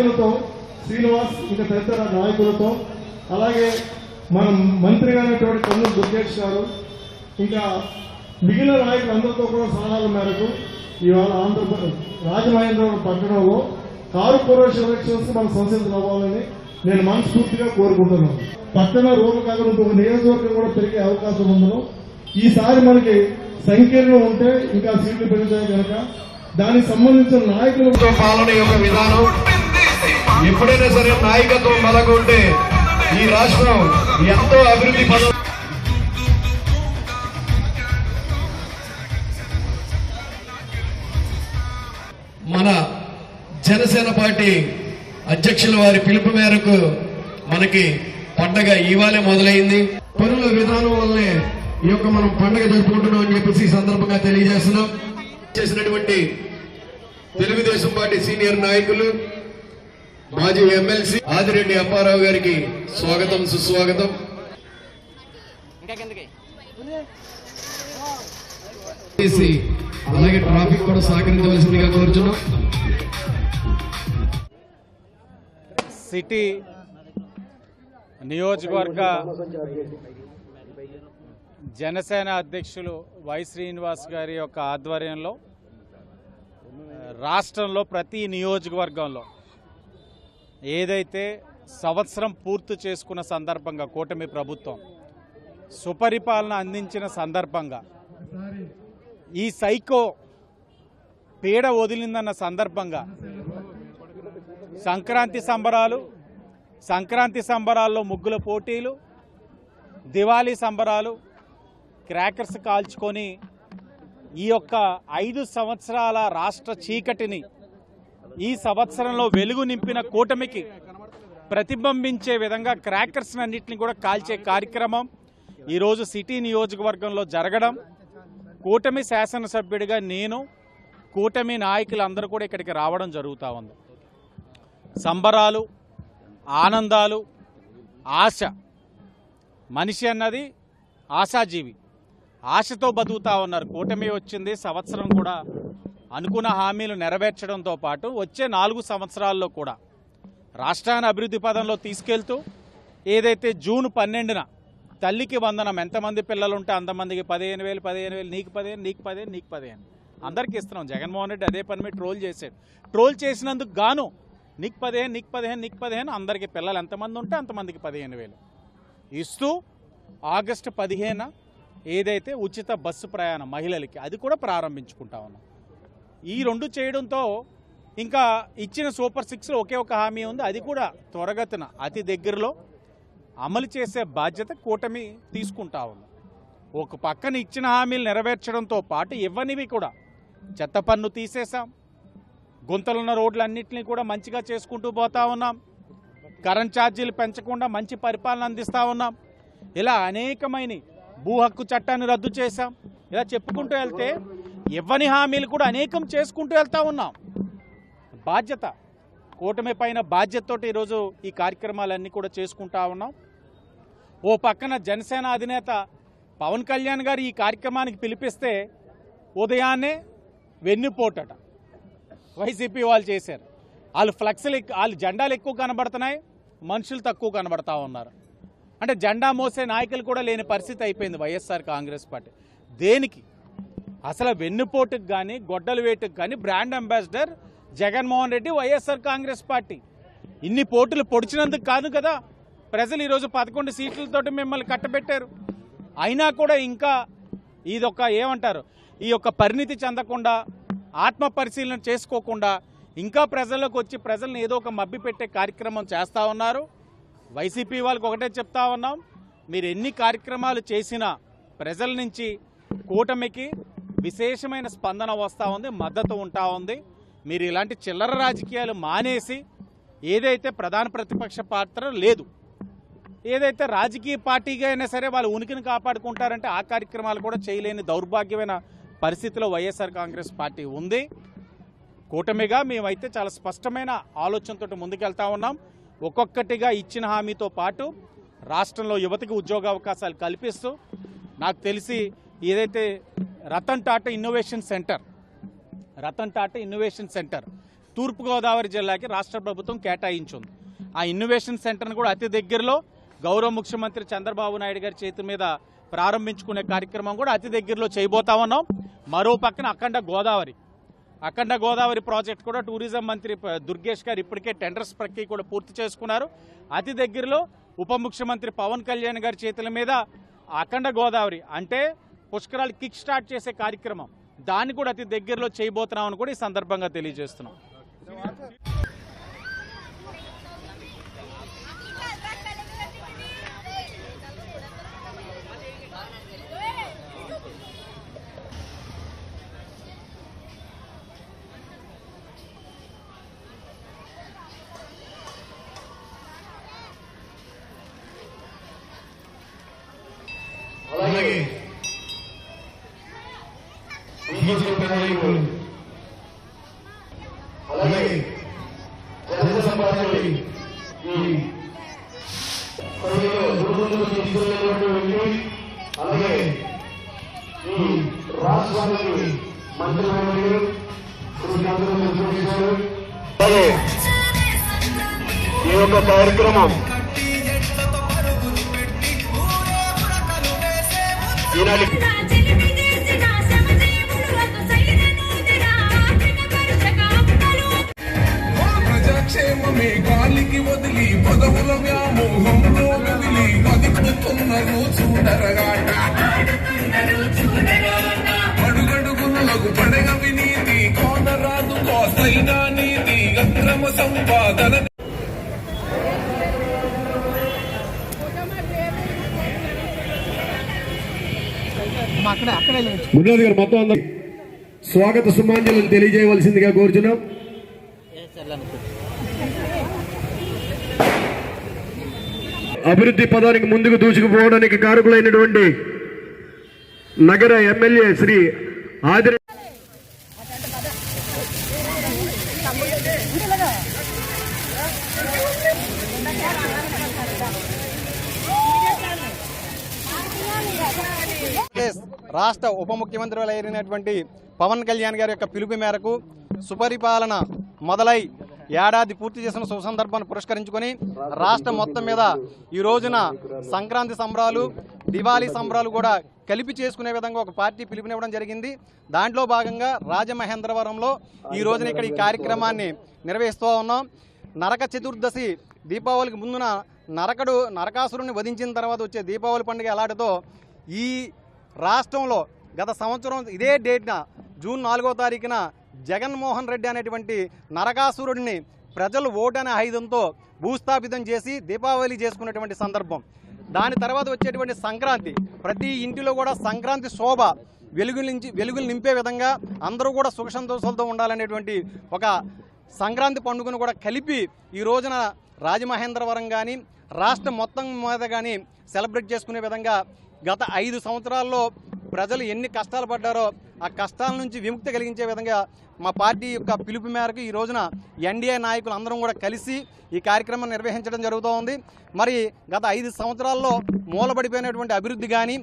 నాయకులతో శ్రీనివాస్ ఇంకా తదితర నాయకులతో అలాగే మన మంత్రిగా అయినటువంటి కన్ను దుర్గేష్ గారు ఇంకా మిగిలిన నాయకులందరితో కూడా సలహాల మేరకు ఇవాళ ఆంధ్రప్రదేశ్ రాజమహేంద్రవరం పట్టణంలో కార్పొరేషన్ ఎలక్షన్స్ మన సంసిద్ధం అవ్వాలని నేను మనస్ఫూర్తిగా కోరుకుంటున్నాను. పట్టణ రూపం కాకుండా నియోజకవర్గం కూడా పెరిగే అవకాశం ఉందను. ఈసారి మనకి సంఖ్యలో ఉంటే ఇంకా సీట్లు పెరుగుతాయి కనుక దానికి సంబంధించిన నాయకులు పాలన యొక్క విధానం ఎప్పుడైనా సరే నాయకత్వం బలకుంటే ఈ రాష్ట్రం ఎంతో అభివృద్ధి పదం మన జనసేన పార్టీ అధ్యక్షుల వారి పిలుపు మేరకు మనకి పండగ ఇవాళే మొదలైంది. పనుల విధానం వల్లే ఈ యొక్క మనం పండగ జరుపుకుంటున్నాం అని చెప్పేసి ఈ సందర్భంగా తెలియజేస్తున్నాం. చేసినటువంటి తెలుగుదేశం పార్టీ సీనియర్ నాయకులు మాజీ ఎమ్మెల్సీ ఆదిరెడ్డి అప్పారావు గారికి స్వాగతం సుస్వాగతం. అలాగే ట్రాఫిక్ కూడా సహకరించవలసిందిగా కోరుచున్నాం. సిటీ నియోజకవర్గ జనసేన అధ్యక్షులు వై శ్రీనివాస్ గారి యొక్క ఆధ్వర్యంలో రాష్ట్రంలో ప్రతి నియోజకవర్గంలో ఏదైతే సంవత్సరం పూర్తి చేసుకున్న సందర్భంగా కూటమి ప్రభుత్వం సుపరిపాలన అందించిన సందర్భంగా ఈ సైకో పీడ వదిలిందన్న సందర్భంగా సంక్రాంతి సంబరాలు సంక్రాంతి సంబరాల్లో ముగ్గుల పోటీలు దివాళీ సంబరాలు క్రాకర్స్ కాల్చుకొని ఈ యొక్క ఐదు సంవత్సరాల రాష్ట్ర చీకటిని ఈ సంవత్సరంలో వెలుగు నింపిన కూటమికి ప్రతిబింబించే విధంగా క్రాకర్స్ అన్నింటినీ కూడా కాల్చే కార్యక్రమం ఈరోజు సిటీ నియోజకవర్గంలో జరగడం. కూటమి శాసనసభ్యుడిగా నేను కూటమి నాయకులందరూ కూడా ఇక్కడికి రావడం జరుగుతూ ఉంది. సంబరాలు ఆనందాలు ఆశ మనిషి అన్నది ఆశాజీవి. ఆశతో బతుకుతా ఉన్నారు. కూటమి వచ్చింది సంవత్సరం కూడా అనుకున్న హామీలు నెరవేర్చడంతో పాటు వచ్చే నాలుగు సంవత్సరాల్లో కూడా రాష్ట్రాన్ని అభివృద్ధి పదంలో తీసుకెళ్తూ ఏదైతే జూన్ పన్నెండున తల్లికి వందనం ఎంతమంది పిల్లలు ఉంటే అంతమందికి పదిహేను వేలు పదిహేను వేలు నీకు పదిహేను నీకు పదిహేను నీకు పదిహేను. అందరికీ ఇస్తున్నాం. జగన్మోహన్ రెడ్డి అదే పని మీద ట్రోల్ చేశాడు. ట్రోల్ చేసినందుకు గాను నీకు పదిహేను నీకు పదిహేను నీకు పదిహేను అందరికీ పిల్లలు ఎంతమంది ఉంటే అంతమందికి పదిహేను వేలు. ఇస్తూ ఆగస్టు పదిహేన ఏదైతే ఉచిత బస్సు ప్రయాణం మహిళలకి అది కూడా ప్రారంభించుకుంటా ఉన్నాం. ఈ రెండు చేయడంతో ఇంకా ఇచ్చిన సూపర్ సిక్స్లో ఒకే ఒక హామీ ఉంది. అది కూడా త్వరగతిన అతి దగ్గరలో అమలు చేసే బాధ్యత కూటమి తీసుకుంటా ఉంది. ఒక పక్కన ఇచ్చిన హామీలు నెరవేర్చడంతో పాటు ఇవ్వనివి కూడా చెత్త పన్ను తీసేశాం. గుంతలున్న రోడ్లన్నింటినీ కూడా మంచిగా చేసుకుంటూ పోతా ఉన్నాం. కరెంట్ ఛార్జీలు పెంచకుండా మంచి పరిపాలన అందిస్తూ ఉన్నాం. ఇలా అనేకమైన భూ హక్కు చట్టాన్ని రద్దు చేశాం. ఇలా చెప్పుకుంటూ వెళ్తే ఇవ్వని హామీలు కూడా అనేకం చేసుకుంటూ వెళ్తూ ఉన్నాం. బాధ్యత కూటమి పైన బాధ్యతతో ఈరోజు ఈ కార్యక్రమాలన్నీ కూడా చేసుకుంటా ఉన్నాం. ఓ పక్కన జనసేన అధినేత పవన్ కళ్యాణ్ గారు ఈ కార్యక్రమానికి పిలిపిస్తే ఉదయాన్నే వెన్నుపోటట. వైసీపీ వాళ్ళు చేశారు. వాళ్ళు ఫ్లెక్స్లు వాళ్ళు జెండాలు ఎక్కువ కనబడుతున్నాయి మనుషులు తక్కువ కనబడతా ఉన్నారు. అంటే జెండా మోసే నాయకులు కూడా లేని పరిస్థితి అయిపోయింది వైఎస్ఆర్ కాంగ్రెస్ పార్టీ. దేనికి? అసలు వెన్నుపోటుకు కానీ గొడ్డల వేటుకు కానీ brand ambassador Jaganmohan Reddy YSR Congress party. ఇన్ని పోటులు పొడిచినందుకు కాదు కదా ప్రజలు ఈరోజు పదకొండు సీట్లతోటి మిమ్మల్ని కట్టబెట్టారు. అయినా కూడా ఇంకా ఇదొక ఏమంటారు ఈ యొక్క పరిణితి చెందకుండా ఆత్మ పరిశీలన చేసుకోకుండా ఇంకా ప్రజల్లోకి వచ్చి ప్రజల్ని ఏదో ఒక మబ్బి పెట్టే కార్యక్రమం చేస్తూ ఉన్నారు. వైసీపీ వాళ్ళకి ఒకటే చెప్తా ఉన్నాం మీరు ఎన్ని కార్యక్రమాలు చేసినా ప్రజల నుంచి కూటమికి విశేషమైన స్పందన వస్తూ ఉంది మద్దతు ఉంటా ఉంది. మీరు ఇలాంటి చిల్లర రాజకీయాలు మానేసి ఏదైతే ప్రధాన ప్రతిపక్ష పాత్ర లేదు ఏదైతే రాజకీయ పార్టీగా అయినా సరే వాళ్ళు ఉనికిని కాపాడుకుంటారంటే ఆ కార్యక్రమాలు కూడా చేయలేని దౌర్భాగ్యమైన పరిస్థితిలో వైఎస్ఆర్ కాంగ్రెస్ పార్టీ ఉంది. కూటమిగా మేమైతే చాలా స్పష్టమైన ఆలోచనతో ముందుకెళ్తా ఉన్నాం. ఒక్కొక్కటిగా ఇచ్చిన హామీతో పాటు రాష్ట్రంలో యువతకి ఉద్యోగ అవకాశాలు కల్పిస్తూ నాకు తెలిసి ఏదైతే Ratan Tata innovation centre. Ratan Tata innovation centre. Thurpu Godavari జిల్లాకి రాష్ట్ర ప్రభుత్వం కేటాయించింది. ఆ ఇన్నోవేషన్ సెంటర్ను కూడా అతి దగ్గరలో గౌరవ ముఖ్యమంత్రి చంద్రబాబు నాయుడు గారి చేతి మీద ప్రారంభించుకునే కార్యక్రమం కూడా అతి దగ్గరలో చేయబోతా ఉన్నాం. మరో పక్కన అఖండ గోదావరి. అఖండ గోదావరి ప్రాజెక్ట్ కూడా టూరిజం మంత్రి దుర్గేష్ గారు ఇప్పటికే టెండర్స్ ప్రక్రియ కూడా పూర్తి చేసుకున్నారు. అతి దగ్గరలో ఉప ముఖ్యమంత్రి పవన్ కళ్యాణ్ గారి చేతుల మీద అఖండ గోదావరి అంటే పుష్కరాలు కిక్ స్టార్ట్ చేసే కార్యక్రమం. దాన్ని కూడా అతి దగ్గరలో చేయబోతున్నామని కూడా ఈ సందర్భంగా తెలియజేస్తున్నాం. అలాగే ఈ రాష్ట్రానికి నాయుడు గారు. అలాగే. ఈ యొక్క కార్యక్రమం ఈనాటి ప్రజాక్షేమమే గాలికి వదిలి పదవుల వ్యామోహంలో మిగిలి రోజు చూడరగాట అడుగడుగునలకు పడగ వినీతి కోనరాదు కోసైన నీతి అక్రమ సంపాదన మున్నాది గారు మొత్తం అందరూ స్వాగత సుమాంజలను తెలియజేయవలసిందిగా కోరుచున్నాం. అభివృద్ధి పదానికి ముందుకు దూసుకుపోవడానికి కారకులైనటువంటి నగర ఎమ్మెల్యే శ్రీ ఆదిర రాష్ట్ర ఉప ముఖ్యమంత్రి అయినటువంటి పవన్ కళ్యాణ్ గారి యొక్క పిలుపు మేరకు సుపరిపాలన మొదలై ఏడాది పూర్తి చేసిన శుభ సందర్భాన్ని పురస్కరించుకొని రాష్ట్రం మొత్తం మీద ఈ రోజున సంక్రాంతి సంబరాలు దివాళీ సంబరాలు కూడా కలిపి చేసుకునే విధంగా ఒక పార్టీ పిలుపునివ్వడం జరిగింది. దాంట్లో భాగంగా రాజమహేంద్రవరంలో ఈ రోజున ఇక్కడ ఈ కార్యక్రమాన్ని నిర్వహిస్తూ ఉన్నాం. నరక చతుర్దశి దీపావళికి ముందున నరకడు నరకాసురుని వధించిన తర్వాత వచ్చే దీపావళి పండుగ ఎలాంటిదో ఈ రాష్ట్రంలో గత సంవత్సరం ఇదే డేట్న జూన్ నాలుగో తారీఖున జగన్మోహన్ రెడ్డి అనేటువంటి నరకాసురుడిని ప్రజలు ఓటు అనే ఆయుధంతో భూస్థాపితం చేసి దీపావళి చేసుకున్నటువంటి సందర్భం. దాని తర్వాత వచ్చేటువంటి సంక్రాంతి. ప్రతి ఇంటిలో కూడా సంక్రాంతి శోభ వెలుగులు నుంచి వెలుగులు నింపే విధంగా అందరూ కూడా సుఖ సంతోషాలతో ఉండాలనేటువంటి ఒక సంక్రాంతి పండుగను కూడా కలిపి ఈ రోజున రాజమహేంద్రవరం కానీ రాష్ట్రం మొత్తం మీద కానీ సెలబ్రేట్ చేసుకునే విధంగా గత ఐదు సంవత్సరాల్లో ప్రజలు ఎన్ని కష్టాలు పడ్డారో ఆ కష్టాల నుంచి విముక్తి కలిగించే విధంగా మా పార్టీ యొక్క పిలుపు మేరకు ఈ రోజున ఎన్డీఏ నాయకులు అందరం కూడా కలిసి ఈ కార్యక్రమం నిర్వహించడం జరుగుతూ ఉంది. మరి గత ఐదు సంవత్సరాల్లో మూలబడిపోయినటువంటి అభివృద్ధి కానీ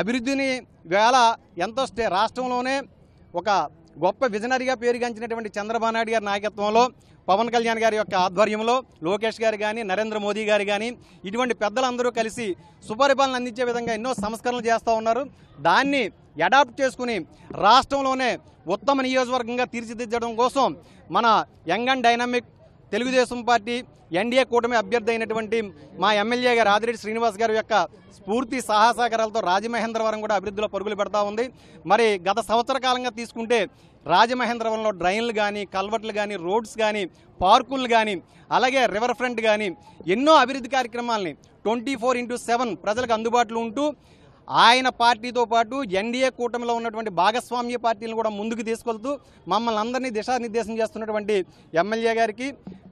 అభివృద్ధిని వేళ ఎంతో స్టే రాష్ట్రంలోనే ఒక గొప్ప విజనరీగా పేరుగాంచినటువంటి చంద్రబాబు నాయుడు గారి నాయకత్వంలో పవన్ కళ్యాణ్ గారి యొక్క ఆధ్వర్యంలో లోకేష్ గారు కానీ నరేంద్ర మోదీ గారు కానీ ఇటువంటి పెద్దలందరూ కలిసి సుపరిపాలన అందించే విధంగా ఎన్నో సంస్కరణలు చేస్తూ ఉన్నారు. దాన్ని అడాప్ట్ చేసుకుని రాష్ట్రంలోనే ఉత్తమ నియోజకవర్గంగా తీర్చిదిద్దడం కోసం మన young and dynamic Telugu Desam party NDA కూటమి అభ్యర్థి అయినటువంటి మా ఎమ్మెల్యే గారు ఆదిరెడ్డి శ్రీనివాస్ గారి యొక్క స్ఫూర్తి సహాసహకారాలతో రాజమహేంద్రవరం కూడా అభివృద్ధిలో పరుగులు పెడతా ఉంది. మరి గత సంవత్సర కాలంగా తీసుకుంటే రాజమహేంద్రవరంలో డ్రైన్లు కానీ కల్వర్ట్లు కానీ రోడ్స్ కానీ పార్కులు కానీ అలాగే రివర్ ఫ్రంట్ కానీ ఎన్నో అభివృద్ధి కార్యక్రమాలని ట్వంటీ ఫోర్ ఇంటూ సెవెన్ ప్రజలకు అందుబాటులో ఉంటూ ఆయన పార్టీతో పాటు ఎన్డీఏ కూటమిలో ఉన్నటువంటి భాగస్వామ్య పార్టీలను కూడా ముందుకు తీసుకెళ్తూ మమ్మల్ని అందరినీ దిశానిర్దేశం చేస్తున్నటువంటి ఎమ్మెల్యే గారికి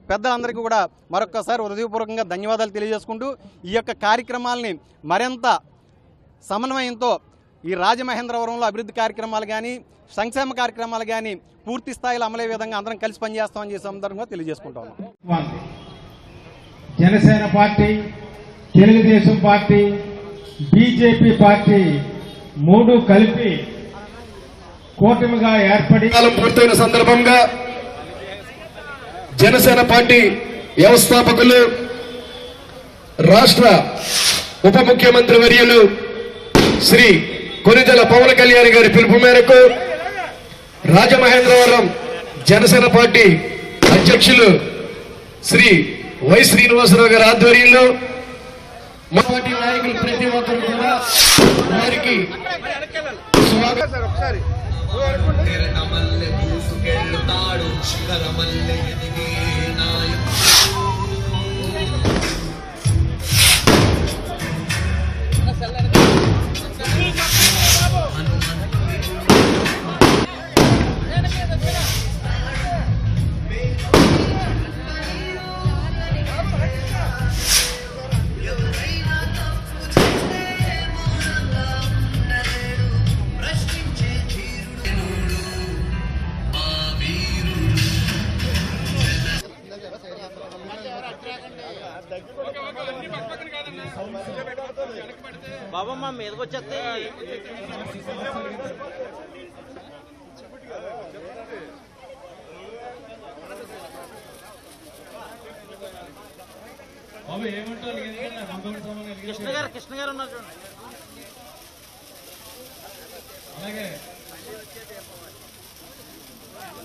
పెద్దలందరికీ కూడా మరొక్కసారి హృదయపూర్వకంగా ధన్యవాదాలు తెలియజేసుకుంటూ ఈ యొక్క కార్యక్రమాలని మరింత సమన్వయంతో ఈ రాజమహేంద్రవరంలో అభివృద్ధి కార్యక్రమాలు కానీ సంక్షేమ కార్యక్రమాలు కానీ పూర్తి స్థాయిలో అమలయ్యే విధంగా అందరం కలిసి పనిచేస్తామని చేసే సందర్భంగా తెలియజేసుకుంటాం Janasena party Telugu Desam party BJP party మూడు కలిపి కూటమిగా ఏర్పడి కాలం పూర్తయిన సందర్భంగా జనసేన పార్టీ వ్యవస్థాపకులు రాష్ట్ర ఉప ముఖ్యమంత్రి వర్యులు శ్రీ కొనిదెల పవన్ కళ్యాణ్ గారి పిలుపు మేరకు రాజమహేంద్రవరం జనసేన పార్టీ అధ్యక్షులు శ్రీ వై శ్రీనివాసరావు గారి ఆధ్వర్యంలో మా పార్టీ నాయకులు ప్రతి ఒక్కరు కూడా వారికి స్వాగతం. బాబమ్మ మీదకి వచ్చేస్తే కృష్ణ గారు కృష్ణ గారు ఉన్నారు చూడండి. అలాగే చిచ్చుపుట్టి వెళ్తే ఉండం కింద దీపాలు ఉన్నాయి చీరలు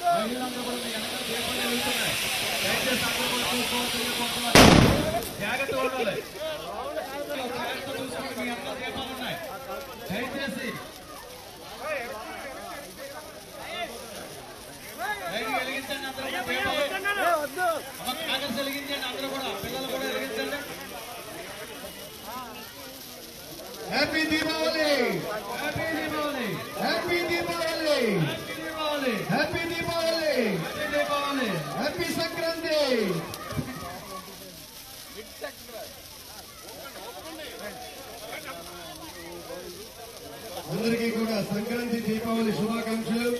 మహిళలందరూ కూడా వెనకాల దీపాలు దయచేసి అందరూ కూడా ఉండాలి. మీ దీపాలు ఉన్నాయి దయచేసి వెలిగించండి అందరూ కాగజ్ వెలిగించండి అందరూ కూడా పిల్లలు కూడా వెలిగించండి happy Deepavali happy Deepavali happy Deepavali happy Deepavali happy Deepavali happy Deepavali happy Sankranti అందరికీ కూడా సంక్రాంతి దీపావళి శుభాకాంక్షలు